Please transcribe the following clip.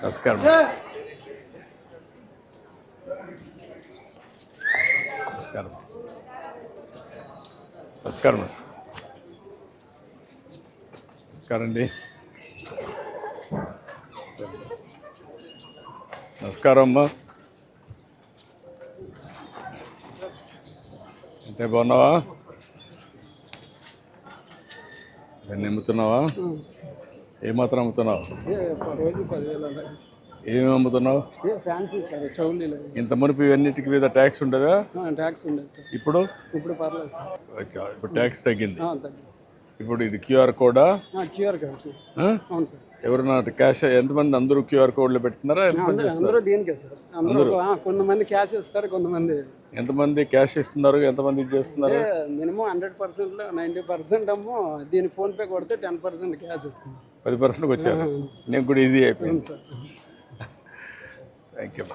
నమస్కారం నమస్కారం నమస్కారం నమస్కారం అండి నమస్కారం అమ్మా అంటే బాగున్నావా? ఇవన్నీ ఏమాత్రం అమ్ముతున్నావు? ఏమేమి అమ్ముతున్నావు? ఫ్యాన్సీ సార్ చౌలీలు ఇంత మునుపు ఇవన్నిటికి మీద ట్యాక్స్ ఉండదా? ట్యాక్స్ ఉండేది సార్. ఇప్పుడు? ఇప్పుడు పర్లేదు సార్. ఓకే, ఇప్పుడు ట్యాక్స్ తగ్గింది. ఇప్పుడు ఇది క్యూఆర్ కోడా? క్యూఆర్ ఆ? అవును సార్. ఎవరన్నా క్యాష్ ఎంతమంది అందరూ క్యూఆర్ కోడ్లు పెడుతున్నారా అందరూ దీనికే సార్. అందరూ కొంతమంది క్యాష్ ఇస్తారు కొంతమంది ఎంతమంది క్యాష్ ఇస్తున్నారు? ఎంతమంది ఇది చేస్తున్నారు? మినిమం హండ్రెడ్ పర్సెంట్లో నైంటీ పర్సెంట్ అమ్మో దీని ఫోన్పే కొడితే టెన్ పర్సెంట్ క్యాష్ ఇస్తుంది పది పర్సెంట్కి వచ్చారు. నేను కూడా ఈజీ అయిపోయింది. సార్. Thank you